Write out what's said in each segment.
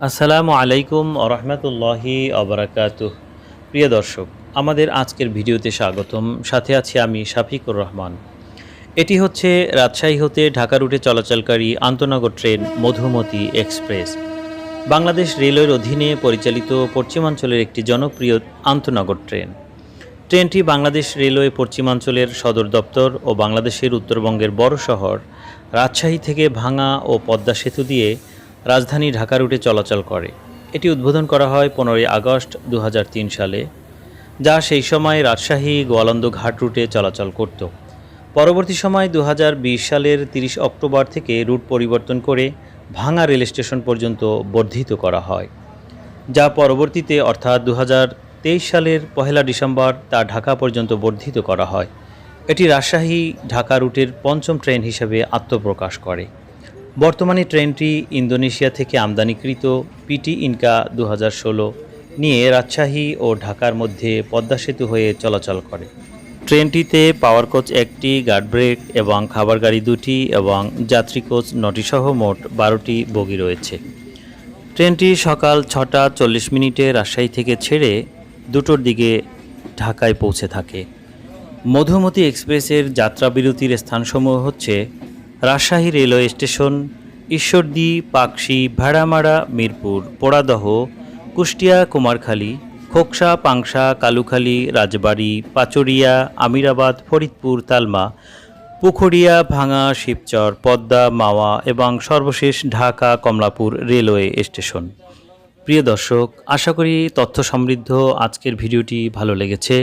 আসসালামু আলাইকুম আরহামতুল্লাহি অবরাকাত প্রিয় দর্শক, আমাদের আজকের ভিডিওতে স্বাগতম। সাথে আছি আমি শাফিকুর রহমান। এটি হচ্ছে রাজশাহী হতে ঢাকা রুটে চলাচলকারী আন্তনগর ট্রেন মধুমতি এক্সপ্রেস। বাংলাদেশ রেলওয়ের অধীনে পরিচালিত পশ্চিমাঞ্চলের একটি জনপ্রিয় আন্তনগর ট্রেন। ট্রেনটি বাংলাদেশ রেলওয়ে পশ্চিমাঞ্চলের সদর দপ্তর ও বাংলাদেশের উত্তরবঙ্গের বড় শহর রাজশাহী থেকে ভাঙা ও পদ্মা সেতু দিয়ে রাজধানী ঢাকা রুটে চলাচল করে। এটি উদ্বোধন করা হয় পনেরোই আগস্ট দু হাজার তিন সালে, যা সেই সময় রাজশাহী গোয়ালন্দ ঘাট রুটে চলাচল করত। পরবর্তী সময় দু হাজার বিশ সালের ৩০ অক্টোবর থেকে রুট পরিবর্তন করে ভাঙা রেল স্টেশন পর্যন্ত বর্ধিত করা হয়, যা পরবর্তীতে অর্থাৎ দু হাজার তেইশ সালের পহেলা ডিসেম্বর তা ঢাকা পর্যন্ত বর্ধিত করা হয়। এটি রাজশাহী ঢাকা রুটের পঞ্চম ট্রেন হিসেবে আত্মপ্রকাশ করে। বর্তমানে ট্রেনটি ইন্দোনেশিয়া থেকে আমদানিকৃত পিটি ইনকা দু হাজার ষোলো নিয়ে রাজশাহী ও ঢাকার মধ্যে পদ্মা সেতু হয়ে চলাচল করে। ট্রেনটিতে পাওয়ার কোচ একটি গার্ড ব্রেক এবং খাবার গাড়ি দুটি এবং যাত্রী কোচ নটি সহ মোট বারোটি বগি রয়েছে। ট্রেনটি সকাল ছটা চল্লিশ মিনিটে রাজশাহী থেকে ছেড়ে দুটোর দিকে ঢাকায় পৌঁছে থাকে। মধুমতি এক্সপ্রেসের যাত্রাবিরতির স্থানসমূহ হচ্ছে রাজশাহী রেলওয়ে স্টেশন, ঈশ্বরদী, পাকশি, ভেড়ামারা, মিরপুর, পোড়াদহ, কুষ্টিয়া, কুমারখালী, খোকসা, পাংশা, কালুখালী, রাজবাড়ি, পাচুরিয়া, আমিরাবাদ, ফরিদপুর, তালমা, পুখুরিয়া, ভাঙা, শিবচর, পদ্মা, মাওয়া এবং সর্বশেষ ঢাকা কমলাপুর রেলওয়ে স্টেশন। প্রিয় দর্শক, আশা করি তথ্য সমৃদ্ধ আজকের ভিডিওটি ভালো লেগেছে।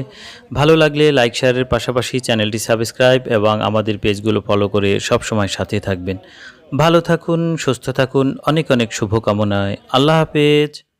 ভালো লাগলে লাইক শেয়ারের পাশাপাশি চ্যানেলটি সাবস্ক্রাইব এবং আমাদের পেজগুলো ফলো করে সবসময় সাথে থাকবেন। ভালো থাকুন, সুস্থ থাকুন, অনেক অনেক শুভকামনায়। আল্লাহ হাফেজ।